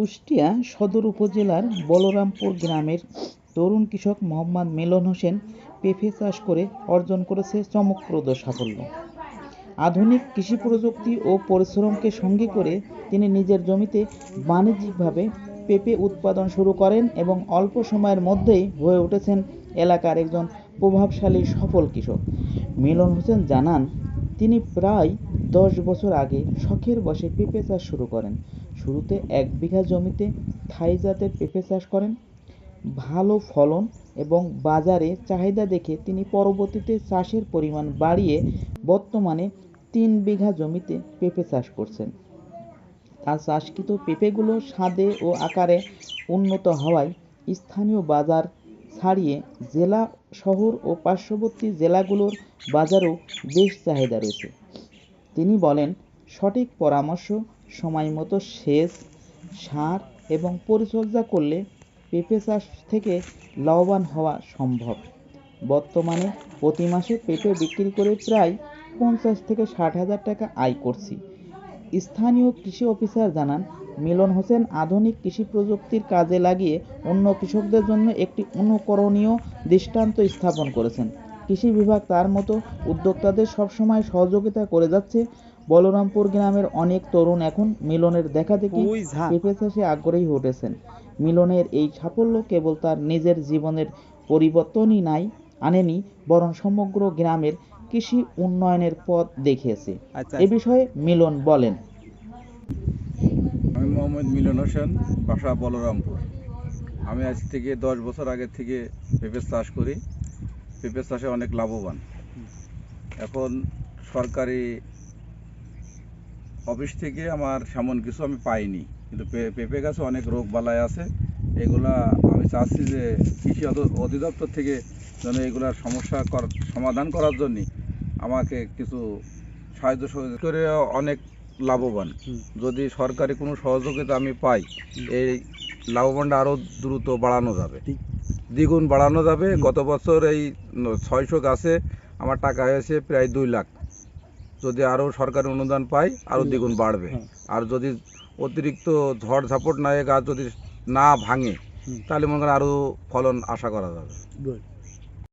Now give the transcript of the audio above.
কুষ্টিয়া সদর উপজেলার বলরামপুর গ্রামের তরুণ কৃষক মোহাম্মদ মিলন হোসেন পেঁপে চাষ করে অর্জন করেছে চমকপ্রদ সাফল্য। আধুনিক কৃষি প্রযুক্তি ও পরিশ্রমকে সঙ্গে করে তিনি নিজের জমিতে বাণিজ্যিকভাবে পেঁপে উৎপাদন শুরু করেন এবং অল্প সময়ের মধ্যেই হয়ে উঠেছেন এলাকার একজন প্রভাবশালী সফল কৃষক। মিলন হোসেন জানান, তিনি প্রায় দশ বছর আগে শখের বসে পেঁপে চাষ শুরু করেন। শুরুতে এক বিঘা জমিতে থাই জাতের পেঁপে চাষ করেন। ভালো ফলন এবং বাজারে চাহিদা দেখে তিনি পরবর্তীতে চাষের পরিমাণ বাড়িয়ে বর্তমানে তিন বিঘা জমিতে পেঁপে চাষ করছেন। তার চাষকৃত পেঁপেগুলো স্বাদে ও আকারে উন্নত হওয়ায় স্থানীয় বাজার ছাড়িয়ে জেলা শহর ও পার্শ্ববর্তী জেলাগুলোর বাজারেও বেশ চাহিদা রয়েছে। তিনি বলেন সঠিক পরামর্শ, সময় মতো সেচ, সার এবং পরিচর্যা করলে পেঁপে চাষ থেকে লাভবান হওয়া সম্ভব। বর্তমানে প্রতি মাসে পেঁপে বিক্রি করে প্রায় পঞ্চাশ থেকে ষাট হাজার টাকা আয় করছি। স্থানীয় কৃষি অফিসার জানান, মিলন হোসেন আধুনিক কৃষি প্রযুক্তির কাজে লাগিয়ে অন্য কৃষকদের জন্য একটি অনুকরণীয় দৃষ্টান্ত স্থাপন করেছেন। কৃষি বিভাগ তার মতো উদ্যোক্তাদের সবসময় সহযোগিতা করে যাচ্ছে বলরামপুর গ্রামের অনেক তরুণ এখন মিলনের দেখা দেখি পেঁপে চাষে আগ্রহী উঠেছেন মিলনের এই সাফল্য কেবল তার নিজের জীবনের পরিবর্তনই নাই আনেনি বরং সমগ্র গ্রামের কৃষি উন্নয়নের পথ দেখিয়েছে। আচ্ছা এ বিষয়ে মিলন বলেন। আমি মোহাম্মদ মিলন হোসেন বাসা বলরামপুর। আমি আজ থেকে দশ বছর আগে থেকে পেঁপে চাষ করি। পেঁপে চাষে অনেক লাভবান। এখন সরকারি অফিস থেকে আমার সেমন কিছু আমি পাইনি। কিন্তু পেঁপে গাছে অনেক রোগ বালাই আছে। এগুলা আমি চাচ্ছি যে কৃষি অধিদপ্তর থেকে যেন এগুলার সমস্যা সমাধান করার জন্য আমাকে কিছু সাহায্য সহযোগিতা করে অনেক লাভবান। যদি সরকারি কোনো সহযোগিতা আমি পাই এই লাভবানটা আরও দ্রুত বাড়ানো যাবে। দ্বিগুণ বাড়ানো যাবে। গত বছর এই ছয়শো গাছে আমার টাকা হয়েছে প্রায় দুই লাখ। যদি আরও সরকারি অনুদান পাই আরও দ্বিগুণ বাড়বে। আর যদি অতিরিক্ত ঝড় ঝাপট না গাছ যদি না ভাঙে তাহলে মনে করেন আরও ফলন আশা করা যাবে.